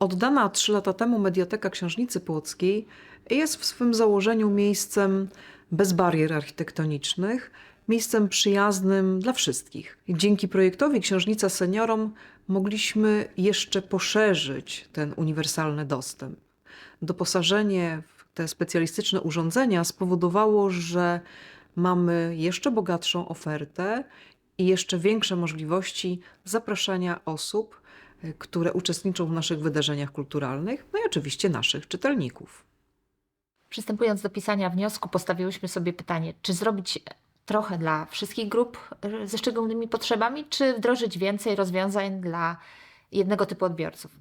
Oddana trzy lata temu Mediateka Książnicy Płockiej jest w swym założeniu miejscem bez barier architektonicznych, miejscem przyjaznym dla wszystkich. Dzięki projektowi Książnica Seniorom mogliśmy jeszcze poszerzyć ten uniwersalny dostęp. Doposażenie w te specjalistyczne urządzenia spowodowało, że mamy jeszcze bogatszą ofertę i jeszcze większe możliwości zapraszania osób, które uczestniczą w naszych wydarzeniach kulturalnych, no i oczywiście naszych czytelników. Przystępując do pisania wniosku, postawiłyśmy sobie pytanie, czy zrobić trochę dla wszystkich grup ze szczególnymi potrzebami, czy wdrożyć więcej rozwiązań dla jednego typu odbiorców.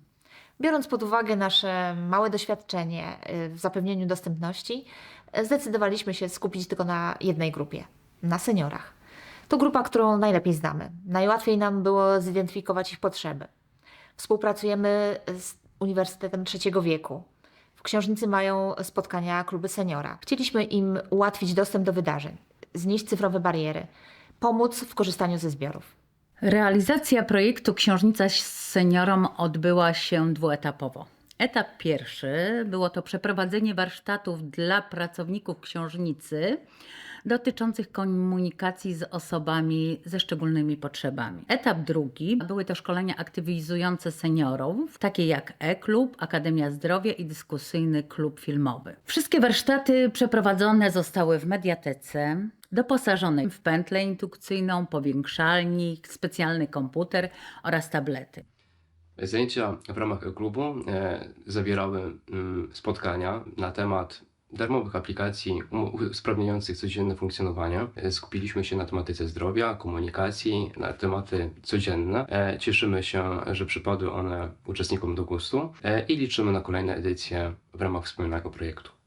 Biorąc pod uwagę nasze małe doświadczenie y, w zapewnieniu dostępności, zdecydowaliśmy się skupić tylko na jednej grupie na seniorach. To grupa, którą najlepiej znamy. Najłatwiej nam było zidentyfikować ich potrzeby. Współpracujemy z Uniwersytetem Trzeciego Wieku. W książnicy mają spotkania kluby seniora. Chcieliśmy im ułatwić dostęp do wydarzeń, znieść cyfrowe bariery, pomóc w korzystaniu ze zbiorów. Realizacja projektu Książnica Seniorom odbyła się dwuetapowo. Etap pierwszy było to przeprowadzenie warsztatów dla pracowników książnicy dotyczących komunikacji z osobami ze szczególnymi potrzebami. Etap drugi były to szkolenia aktywizujące seniorów, takie jak e-klub, Akademia Zdrowia i dyskusyjny klub filmowy. Wszystkie warsztaty przeprowadzone zostały w mediatece, doposażonej w pętlę indukcyjną, powiększalnik, specjalny komputer oraz tablety. Zajęcia w ramach klubu e, zawierały mm, spotkania na temat darmowych aplikacji usprawniających codzienne funkcjonowanie. E, Skupiliśmy się na tematyce zdrowia, komunikacji, na tematy codzienne. E, Cieszymy się, że przypadły one uczestnikom do gustu i liczymy na kolejne edycje w ramach wspomnianego projektu.